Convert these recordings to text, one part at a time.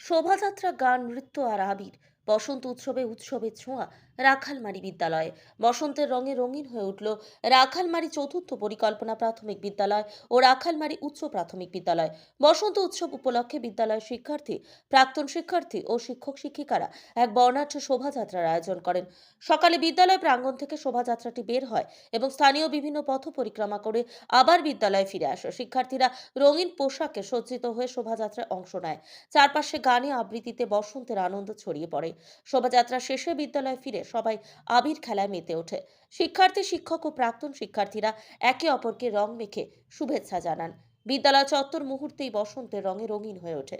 শোভাযাত্রা গান নৃত্য আর আবির বসন্ত উৎসবে উৎসবের ছোঁয়া রাখালমারি বিদ্যালয়ে। বসন্তের রঙে রঙিন হয়ে উঠল রাখালমারি চতুর্থ পরিকল্পনা প্রাথমিক বিদ্যালয় ও রাখালমারি উচ্চ প্রাথমিক বিদ্যালয়। বসন্ত উৎসব উপলক্ষে বিদ্যালয়ের শিক্ষার্থী, প্রাক্তন শিক্ষার্থী ও শিক্ষক শিক্ষিকারা এক বর্ণাঢ্য শোভাযাত্রার আয়োজন করেন। সকালে বিদ্যালয় প্রাঙ্গণ থেকে শোভাযাত্রাটি বের হয় এবং স্থানীয় বিভিন্ন পথ পরিক্রমা করে আবার বিদ্যালয়ে ফিরে আসে। শিক্ষার্থীরা রঙিন পোশাকে সজ্জিত হয়ে শোভাযাত্রায় অংশ নেয়। চারপাশে গানে আবৃত্তিতে বসন্তের আনন্দ ছড়িয়ে পড়ে। শোভাযাত্রা শেষে বিদ্যালয়ে ফিরে সবাই আবির খেলায় মেতে ওঠে। শিক্ষার্থী, শিক্ষক ও প্রাক্তন শিক্ষার্থীরা একে অপরকে রং মেখে শুভেচ্ছা জানান। বিদ্যালয় চত্বর মুহূর্তেই বসন্তের রঙে রঙিন হয়ে ওঠে।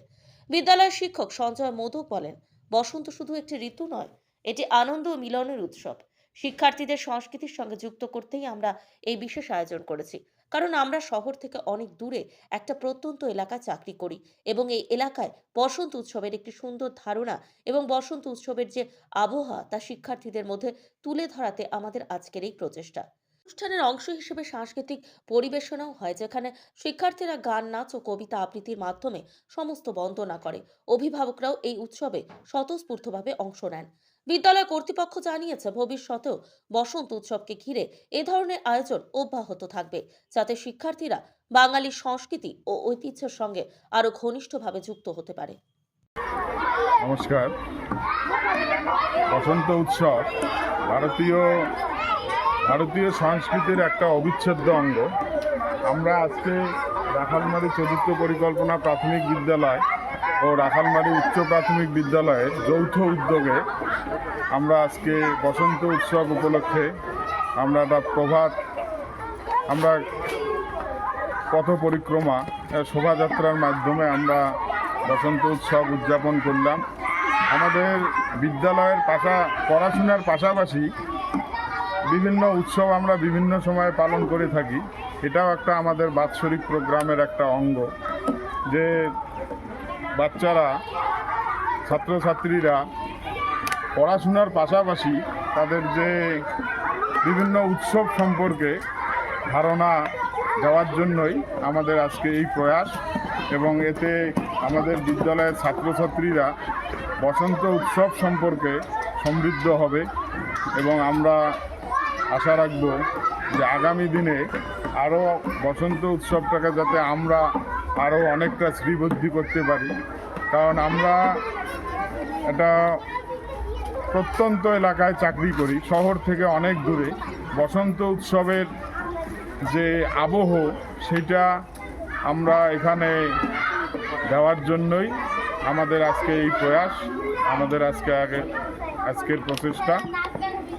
বিদ্যালয়ের শিক্ষক সঞ্জয় মোদক বলেন, বসন্ত শুধু একটি ঋতু নয়, এটি আনন্দ ও মিলনের উৎসব। শিক্ষার্থীদের সংস্কৃতির সঙ্গে যুক্ত করতেই আমরা এই বিশেষ আয়োজন করেছি। কারণ আমরা শহর থেকে অনেক দূরে একটা প্রত্যন্ত এলাকায় চাকরি করি এবং এই এলাকায় বসন্ত উৎসবের একটি সুন্দর ধারণা এবং বসন্ত উৎসবের যে আবহাওয়া তা শিক্ষার্থীদের মধ্যে তুলে ধরাতে আমাদের আজকের এই প্রচেষ্টা। অনুষ্ঠানের অংশ হিসেবে সাংস্কৃতিক পরিবেশনাও হয়, যেখানে শিক্ষার্থীরা গান, নাচ ও কবিতা আবৃত্তির মাধ্যমে সমস্ত বন্দনা করে। অভিভাবকরাও এই উৎসবে স্বতঃস্ফূর্তভাবে অংশ নেন। বিদ্যালয় কর্তৃপক্ষ জানিয়েছে, ভবিষ্যতেও বসন্ত উৎসবকে ঘিরে এ ধরনের আয়োজন অব্যাহত থাকবে, যাতে শিক্ষার্থীরা বাঙালির সংস্কৃতি ও ঐতিহ্যের সঙ্গে আরও ঘনিষ্ঠভাবে যুক্ত হতে পারে। নমস্কার। বসন্ত উৎসব ভারতীয় ভারতীয় সংস্কৃতির একটা অবিচ্ছেদ্য অঙ্গ। আমরা আজকে রাখালমারি চতুর্থ পরিকল্পনা প্রাথমিক বিদ্যালয় ও রাখালমারি উচ্চ প্রাথমিক বিদ্যালয়ের যৌথ উদ্যোগে আমরা আজকে বসন্ত উৎসব উপলক্ষে আমরা একটা প্রভাত, আমরা পথ পরিক্রমা শোভাযাত্রার মাধ্যমে আমরা বসন্ত উৎসব উদযাপন করলাম। আমাদের বিদ্যালয়ের পাশা, পড়াশোনার পাশাপাশি বিভিন্ন উৎসব আমরা বিভিন্ন সময়ে পালন করে থাকি। এটাও একটা আমাদের বাৎসরিক প্রোগ্রামের একটা অঙ্গ যে বাচ্চারা, ছাত্রছাত্রীরা পড়াশোনার পাশাপাশি তাদের যে বিভিন্ন উৎসব সম্পর্কে ধারণা দেওয়ার জন্যই আমাদের আজকে এই প্রয়াস এবং এতে আমাদের বিদ্যালয়ের ছাত্রছাত্রীরা বসন্ত উৎসব সম্পর্কে সমৃদ্ধ হবে এবং আমরা আশা রাখব যে আগামী দিনে আরও বসন্ত উৎসবটাকে যাতে আমরা আরও অনেকটা শ্রীবদ্ধি করতে পারি। কারণ আমরা একটা প্রত্যন্ত এলাকায় চাকরি করি, শহর থেকে অনেক দূরে। বসন্ত উৎসবের যে আবহ, সেটা আমরা এখানে দেওয়ার জন্যই আমাদের আজকে এই প্রয়াস, আমাদের আজকে আগে আজকের প্রচেষ্টা।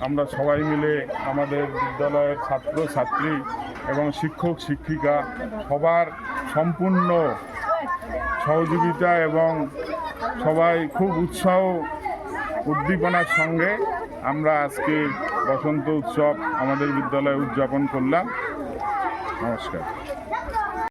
আমরা সবাই মিলে আমাদের বিদ্যালয়ের ছাত্র, ছাত্রী এবং শিক্ষক, শিক্ষিকা সবার সম্পূর্ণ সহযোগিতা এবং সবাই খুব উৎসাহ উদ্দীপনার সঙ্গে আমরা আজকে বসন্ত উৎসব আমাদের বিদ্যালয়ে উদযাপন করলাম। নমস্কার।